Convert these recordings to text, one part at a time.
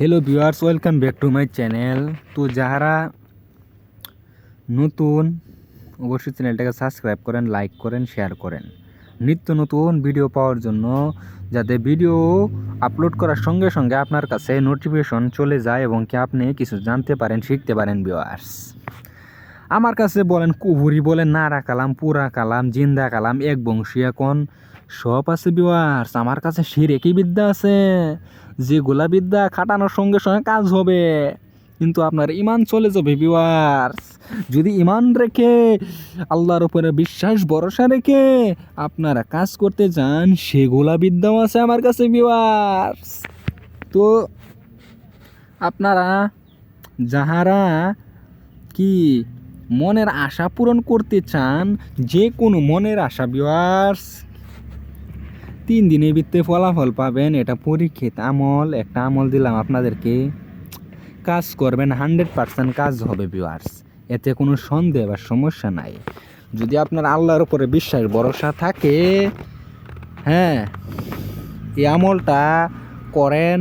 Hello viewers welcome back to my channel তো যারা নতুন, অবশ্যই চ্যানেলটাকে সাবস্ক্রাইব করেন লাইক করেন শেয়ার করেন। নিত্য নতুন ভিডিও পাওয়ার জন্য যাতে ভিডিও আপলোড করার সঙ্গে সঙ্গে আপনার কাছে নোটিফিকেশন চলে যায় এবং কি আপনি কিছু জানতে পারেন, শিখতে পারেন ভিউয়ার্স আমার কাছে বলেন কুহুরি বলেন, নারা কালাম, পুরা কালাম, জিন্দা কালাম, এক বংশীয় কোন সব আছে বিওয়ার্স আমার কাছে সের একই বিদ্যা আছে যেগুলা বিদ্যা খাটানোর সঙ্গে সঙ্গে কাজ হবে। কিন্তু আপনার ইমান চলে যাবে বিওয়ার্স যদি ইমান রেখে, আল্লাহর উপরে বিশ্বাস, ভরসা রেখে আপনারা কাজ করতে যান সেগুলা বিদ্যাও আছে আমার কাছে বিওয়ার্স তো আপনারা যাহারা কি মনের আশা পূরণ করতে চান, যে কোনো মনের আশা বিওয়ার্স তিন দিনের ভিত্তে ফলাফল পাবেন। এটা পরীক্ষিত আমল, একটা আমল দিলাম আপনাদেরকে। কাজ করবেন, হান্ড্রেড পার্সেন্ট কাজ হবে বিওয়ার্স এতে কোনো সন্দেহ বা সমস্যা নাই। যদি আপনার আল্লাহর উপরে বিশ্বাস, ভরসা থাকে হ্যাঁ এই আমলটা করেন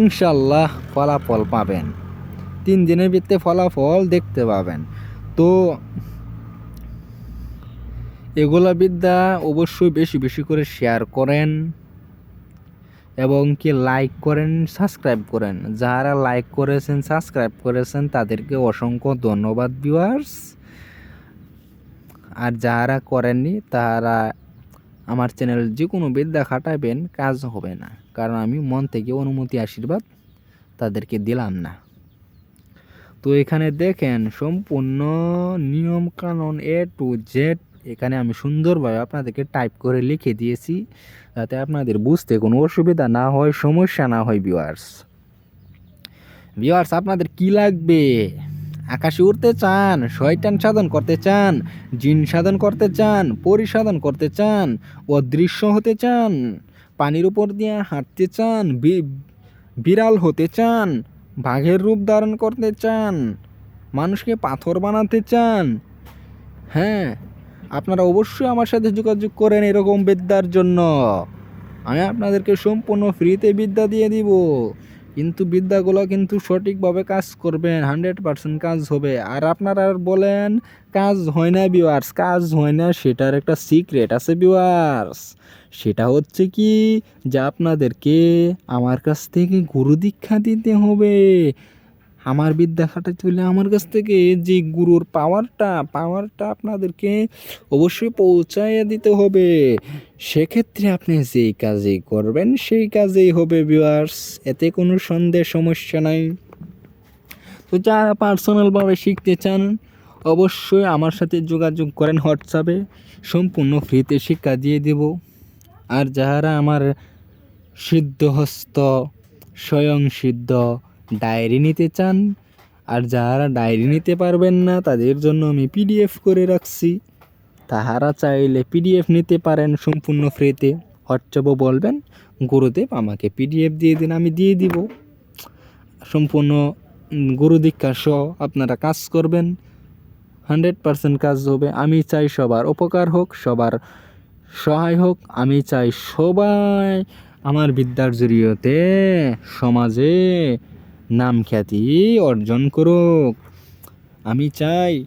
ইনশাল্লাহ ফলাফল পাবেন। তিন দিনের ভিত্তে ফলাফল দেখতে পাবেন। তো এগুলা বিদ্যা অবশ্যই বেশি বেশি করে শেয়ার করেন এবং কি লাইক করেন সাবস্ক্রাইব করেন। যারা লাইক করেছেন সাবস্ক্রাইব করেছেন, তাদেরকে অসংখ্য ধন্যবাদ ভিউয়ার্স আর যারা করেননি, তারা আমার চ্যানেল যে কোনো বিদ্যা খাটাবেন কাজ হবে না। কারণ আমি মন থেকে অনুমতি, আশীর্বাদ তাদেরকে দিলাম না। তো এখানে দেখেন, সম্পূর্ণ নিয়ম কানুন এ টু জেড এখানে আমি সুন্দরভাবে আপনাদেরকে টাইপ করে লিখে দিয়েছি, যাতে আপনাদের বুঝতে কোনো অসুবিধা না হয়, সমস্যা না হয় ভিউয়ার্স ভিউয়ার্স আপনাদের কি লাগবে? আকাশে উঠতে চান, শয়তান সাধন করতে চান, জিন সাধন করতে চান পরিসাধন করতে চান, অদৃশ্য হতে চান, পানির উপর দিয়ে হাঁটতে চান বিড়াল হতে চান, বাঘের রূপ ধারণ করতে চান, মানুষকে পাথর বানাতে চান হ্যাঁ আপনারা অবশ্যই আমার সাথে যোগাযোগ করেন এরকম বিদ্যার জন্য। আমি আপনাদেরকে সম্পূর্ণ ফ্রিতে বিদ্যা দিয়ে দিব। কিন্তু বিদ্যাগুলো কিন্তু সঠিকভাবে কাজ করবেন হান্ড্রেড পার্সেন্ট কাজ হবে। আর আপনারা বলেন, কাজ হয় না বিওয়ার্স কাজ হয় না, সেটার একটা সিক্রেট আছে বিওয়ার্স সেটা হচ্ছে কি, যে আপনাদেরকে আমার কাছ থেকে গুরু দীক্ষা দিতে হবে। আমার বিদ্যা হলে আমার কাছ থেকে যে গুরুর পাওয়ারটা পাওয়ারটা আপনাদেরকে অবশ্যই পৌঁছাইয়ে দিতে হবে। সেক্ষেত্রে আপনি যেই কাজেই করবেন, সেই কাজেই হবে ভিউয়ার্স এতে কোনো সন্দেহ, সমস্যা নাই। তো যারা পার্সোনালভাবে শিখতে চান, অবশ্যই আমার সাথে যোগাযোগ করেন হোয়াটসঅ্যাপে। সম্পূর্ণ ফ্রিতে শিক্ষা দিয়ে দেব। আর যারা আমার সিদ্ধহস্ত, স্বয়ং সিদ্ধ ডায়েরি নিতে চান আর যারা ডায়েরি নিতে পারবেন না তাদের জন্য আমি পিডিএফ করে রাখছি। তাহারা চাইলে পিডিএফ নিতে পারেন সম্পূর্ণ ফ্রিতে। হোয়াটসঅ্যাপও বলবেন গুরুদেব আমাকে পিডিএফ দিয়ে দিন আমি দিয়ে দিব। সম্পূর্ণ উম, গুরু দীক্ষা সহ আপনারা কাজ করবেন। হান্ড্রেড পার্সেন্ট কাজ হবে। আমি চাই সবার উপকার হোক সবার সহায় হোক। আমি চাই সবাই আমার বিদ্যার জড়িয়তে সমাজে নাম খ্যাতি অর্জন করুক। আমি চাই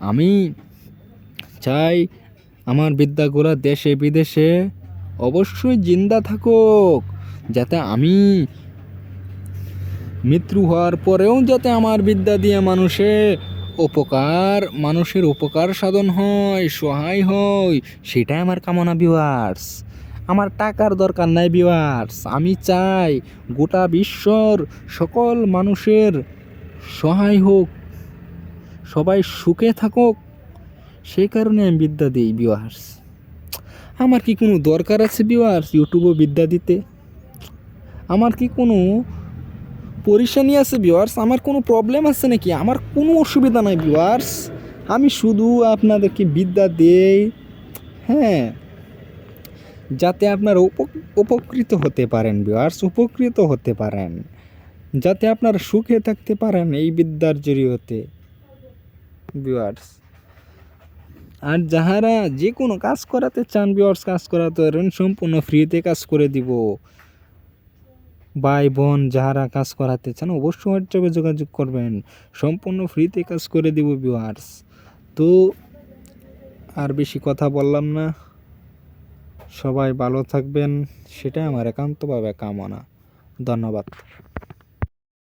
আমি চাই আমার বিদ্যাগুলো দেশে বিদেশে অবশ্যই জিন্দা থাকুক, যাতে আমি মৃত্যু হওয়ার পরেও যাতে আমার বিদ্যা দিয়ে মানুষে উপকার, মানুষের উপকার সাধন হয়, সহায় হয়, সেটাই আমার কামনা বিওয়ার্স আমার টাকার দরকার নাই বিওয়ার্স আমি চাই গোটা বিশ্বর সকল মানুষের সহায় হোক, সবাই সুখে থাকুক। সেই কারণে আমি বিদ্যা দিই বিওয়ার্স আমার কি কোনো দরকার আছে বিওয়ার্স ইউটিউবে বিদ্যা দিতে? আমার কি কোনো পরিশানি আছে বিওয়ার্স আমার কোনো প্রবলেম আছে নাকি? আমার কোনো অসুবিধা নাই বিওয়ার্স আমি শুধু আপনাদেরকে বিদ্যা দেই। হ্যাঁ। যাতে আপনারা উপ- উপকৃত হতে পারেন বিওয়ার্স উপকৃত হতে পারেন। যাতে আপনারা সুখে থাকতে পারেন এই বিদ্যার জড়িয়তে বিওয়ার্স আর যাহারা যে কোনো কাজ করাতে চান বিওয়ার্স কাজ করাতে পারেন সম্পূর্ণ ফ্রিতে কাজ করে দিব। ভাই, বোন যাহারা কাজ করাতে চান, অবশ্যই হোয়াটসঅ্যাপে যোগাযোগ করবেন। সম্পূর্ণ ফ্রিতে কাজ করে দেব ভিউয়ার্স তো আর বেশি কথা বললাম না। সবাই ভালো থাকবেন সেটাই আমার একান্তভাবে কামনা। ধন্যবাদ।